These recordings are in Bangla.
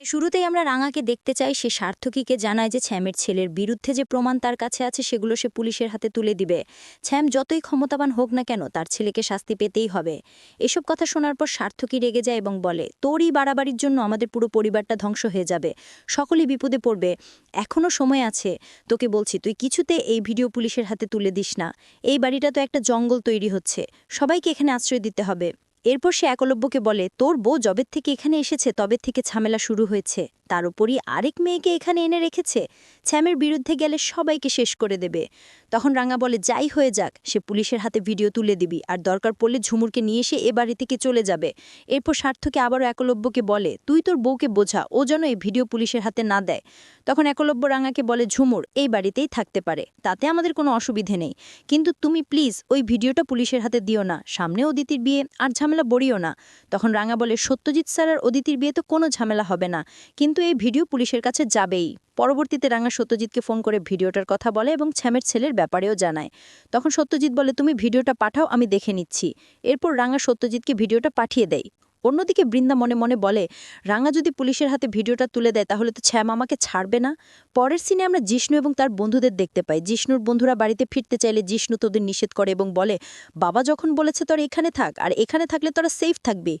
শুরুতেই আমরা রাঙাকে দেখতে চাই, সে সার্থকীকে জানায় যে ছ্যামের ছেলের বিরুদ্ধে যে প্রমাণ তার কাছে আছে, সেগুলো সে পুলিশের হাতে তুলে দিবে। ছ্যাম যতই ক্ষমতাবান হোক না কেন, তার ছেলেকে শাস্তি পেতেই হবে। এসব কথা শোনার পর সার্থকী রেগে যায় এবং বলে, তোরই বাড়াবাড়ির জন্য আমাদের পুরো পরিবারটা ধ্বংস হয়ে যাবে। সকলেই বিপদে পড়বে। এখনও সময় আছে। তোকে বলছি, তুই কিছুতে এই ভিডিও পুলিশের হাতে তুলে দিস না। এই বাড়িটা তো একটা জঙ্গল তৈরি হচ্ছে। সবাইকে এখানে আশ্রয় দিতে হবে। এরপর সে একলব্যকে বলে, তোর বউ জবের থেকে এখানে এসেছে, তবে থেকে ঝামেলা শুরু হয়েছে। তার উপরই আরেক মেয়েকে এখানে এনে রেখেছে। ছ্যামের বিরুদ্ধে গেলে সবাইকে শেষ করে দেবে। তখন রাঙা বলে, যাই হয়ে যাক, সে পুলিশের হাতে ভিডিও তুলে দিবি, আর দরকার পড়লে ঝুমুরকে নিয়ে এসে এ বাড়ি থেকে চলে যাবে। এরপর স্বার্থকে আবারও একলব্যকে বলে, তুই তোর বউকে বোঝা, ও যেন এই ভিডিও পুলিশের হাতে না দেয়। তখন একলব্য রাঙাকে বলে, ঝুমুর, এই বাড়িতেই থাকতে পারে, তাতে আমাদের কোনো অসুবিধে নেই। কিন্তু তুমি প্লিজ ওই ভিডিওটা পুলিশের হাতে দিও না। সামনে অদিতির বিয়ে, আর ঝামেলা বড়িও না। তখন রাঙা বলে, সত্যজিৎ স্যার আর অদিতির বিয়ে তো কোনো ঝামেলা হবে না। কিন্তু এই ভিডিও পুলিশের কাছে যাবেই। পরবর্তীতে রাঙা সত্যজিৎকে ফোন করে ভিডিওটার কথা বলে এবং ছ্যামের ছেলের ব্যাপারেও জানায়। তখন সত্যজিৎ বলে, তুমি ভিডিওটা পাঠাও, আমি দেখে নিচ্ছি। এরপর রাঙা সত্যজিৎকে ভিডিওটা পাঠিয়ে দেয়। অন্যদিকে বৃন্দা মনে মনে বলে, রাঙা যদি পুলিশের হাতে ভিডিওটা তুলে দেয়, তাহলে তো ছ্যাম আমাকে ছাড়বে না। পরের সিনে আমরা জিষ্ণু এবং তার বন্ধুদের দেখতে পাই। জিষ্ণুর বন্ধুরা বাড়িতে ফিরতে চাইলে জিষ্ণু তোদের নিষেধ করে এবং বলে, বাবা যখন বলেছে তোরা এখানে থাক, আর এখানে থাকলে তোরা সেফ থাকবি।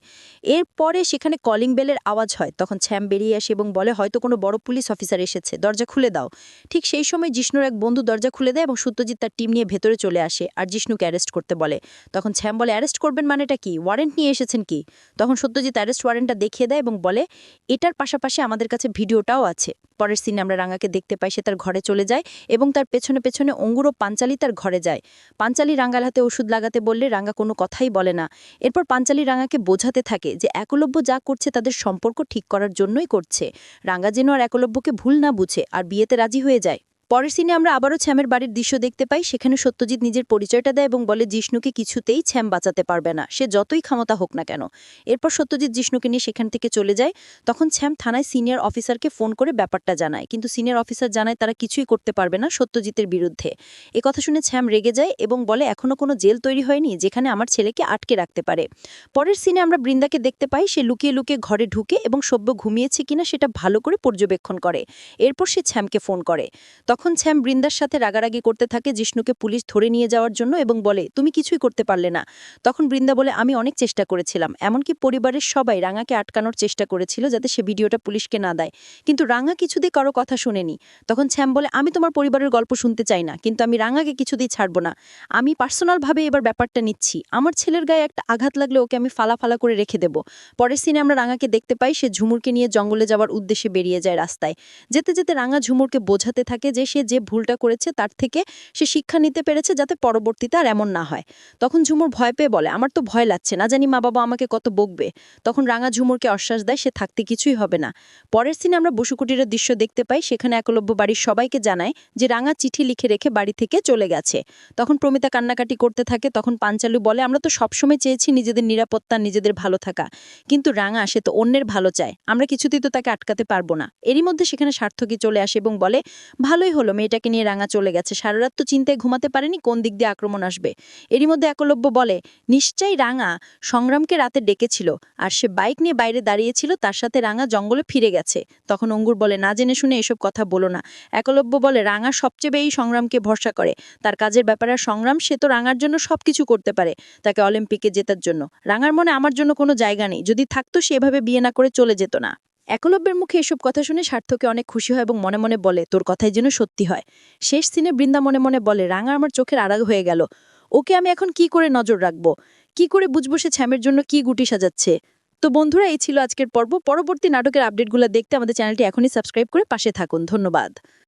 এরপরে সেখানে কলিং বেলের আওয়াজ হয়, তখন ছ্যাম বেরিয়ে আসে এবং বলে, হয়তো কোনো বড় পুলিশ অফিসার এসেছে, দরজা খুলে দাও। ঠিক সেই সময় জিষ্ণুর এক বন্ধু দরজা খুলে দেয় এবং সত্যজিৎ তার টিম নিয়ে ভেতরে চলে আসে আর জিষ্ণুকে অ্যারেস্ট করতে বলে। তখন ছ্যাম বলে, অ্যারেস্ট করবেন মানেটা কি? ওয়ারেন্ট নিয়ে এসেছেন কি? তখন সত্যজিৎ অ্যারেস্ট ওয়ারেন্টটা দেখিয়ে দেয় এবং বলে, এটার পাশাপাশি আমাদের কাছে ভিডিওটাও আছে। পরের সিনে আমরা রাঙাকে দেখতে পাই, সে তার ঘরে চলে যায় এবং তার পেছনে পেছনে অঙ্গুর ও পাঞ্চালি তার ঘরে যায়। পাঞ্চালি রাঙ্গার হাতে ওষুধ লাগাতে বললে রাঙ্গা কোনো কথাই বলে না। এরপর পাঞ্চালি রাঙাকে বোঝাতে থাকে যে একলব্য যা করছে তাদের সম্পর্ক ঠিক করার জন্যই করছে। রাঙ্গা যেন আর একলব্যকে ভুল না বুঝে, আর বিয়েতে রাজি হয়ে যায়। পরের সিনে আমরা আবারও ছ্যামের বাড়ির দৃশ্য দেখতে পাই। সেখানে সত্যজিৎ নিজের পরিচয়টা দেয় এবং বলে, জিষ্ণুকে কিছুতেই ছ্যাম বাঁচাতে পারবে না। সে যতই ক্ষমতা হোক না কেন। এরপর সত্যজিৎ জিষ্ণুকে নিয়ে সেখান থেকে চলে যায়। তখন ছ্যাম থানায় সিনিয়র অফিসারকে ফোন করে ব্যাপারটা জানায়। কিন্তু সিনিয়র অফিসার জানায়, তারা কিছুই করতে পারবে না সত্যজিতের বিরুদ্ধে। এ কথা শুনে ছ্যাম রেগে যায় এবং বলে এখনও কোনো জেল তৈরি হয়নি যেখানে আমার ছেলেকে আটকে রাখতে পারে। পরের সিনে আমরা বৃন্দাকে দেখতে পাই। সে লুকিয়ে লুকিয়ে ঘরে ঢুকে এবং সভ্য ঘুমিয়েছে কিনা সেটা ভালো করে পর্যবেক্ষণ করে। এরপর সে ছ্যামকে ফোন করে। তখন ছ্যাম বৃন্দার সাথে রাগারাগি করতে থাকে জিষ্ণুকে পুলিশ ধরে নিয়ে যাওয়ার জন্য এবং বলে, তুমি কিছুই করতে পারলে না। তখন বৃন্দা বলে, আমি অনেক চেষ্টা করেছিলাম। এমনকি পরিবারের সবাই রাঙাকে আটকানোর চেষ্টা করেছিল যাতে সে ভিডিওটা পুলিশকে না দেয়। কিন্তু রাঙা কিছুতেই কারও কথা শুনেনি। তখন ছ্যাম বলে, আমি তোমার পরিবারের গল্প শুনতে চাই না, কিন্তু আমি রাঙাকে কিছুতেই ছাড়ব না। আমি পার্সোনালভাবে এবার ব্যাপারটা নিচ্ছি। আমার ছেলের গায়ে একটা আঘাত লাগলে ওকে আমি ফালা ফালা করে রেখে দেব। পরের সিনে আমরা রাঙাকে দেখতে পাই, সে ঝুমুরকে নিয়ে জঙ্গলে যাওয়ার উদ্দেশ্যে বেরিয়ে যায় রাস্তায়। যেতে যেতে রাঙা ঝুমুরকে বোঝাতে থাকে যে সে যে ভুলটা করেছে তার থেকে সে শিক্ষা নিতে পেরেছে যাতে পরবর্তীতে আর এমন না হয়। তখন ঝুমুর ভয় পেয়ে বলে, আমার তো ভয় লাগছে না, জানি মা বাবা আমাকে কত বকবে। তখন রাঙা ঝুমুরকে আশ্বাস দেয়, সে থাকতে কিছুই হবে না। পরের সিনে আমরা বসুকুটিরের দৃশ্য দেখতে পাই, সেখানে একলব্য বাড়ির সবাইকে জানায় যে রাঙা চিঠি লিখে রেখে বাড়ি থেকে চলে গেছে। তখন প্রমিতা কান্নাকাটি করতে থাকে, তখন পাঞ্চালু বলে, আমরা তো সবসময় চেয়েছি নিজেদের নিরাপত্তা, নিজেদের ভালো থাকা। কিন্তু রাঙা, সে তো অন্যের ভালো চায়। আমরা কিছুতেই তো তাকে আটকাতে পারব না। এরই মধ্যে সেখানে সার্থকী চলে আসে এবং বলে, ভালোই হলো, মেয়েটাকে নিয়ে রাঙা চলে গেছে। সারারাত তো চিন্তায় ঘুমাতে পারেনি, কোন দিক দিয়ে আক্রমণ আসবে? এরই মধ্যে একলব্য বলে, নিশ্চয়ই রাঙা সংগ্রামকে রাতে ডেকেছিল, আর সে বাইক নিয়ে বাইরে দাঁড়িয়েছিল, তার সাথে রাঙা জঙ্গলে ফিরে গেছে। তখন অঙ্গুর বলে, না জেনে শুনে এসব কথা বলো না। একলব্য বলে, রাঙা সবচেয়ে বেশি সংগ্রামকে ভরসা করে। তার কাজের ব্যাপারে সংগ্রাম, সে তো রাঙার জন্য সবকিছু করতে পারে, তাকে অলিম্পিকে জেতার জন্য। রাঙার মনে আমার জন্য কোনো জায়গা নেই। যদি থাকতো, সে এভাবে বিয়ে না করে চলে যেত না। একলব্যের মুখে এসব কথা শুনে সার্থকে অনেক খুশি হয় এবং মনে মনে বলে, তোর কথাই যেন সত্যি হয়। শেষ সিনে বৃন্দা মনে মনে বলে, রাঙা আমার চোখের আড়াগ হয়ে গেল। ওকে আমি এখন কি করে নজর রাখব? কি করে বুঝব সে ছ্যামের জন্য কি গুটি সাজাচ্ছে? তো বন্ধুরা, এই ছিল আজকের পর্ব। পরবর্তী নাটকের আপডেটগুলো দেখতে আমাদের চ্যানেলটি এখনই সাবস্ক্রাইব করে পাশে থাকুন। ধন্যবাদ।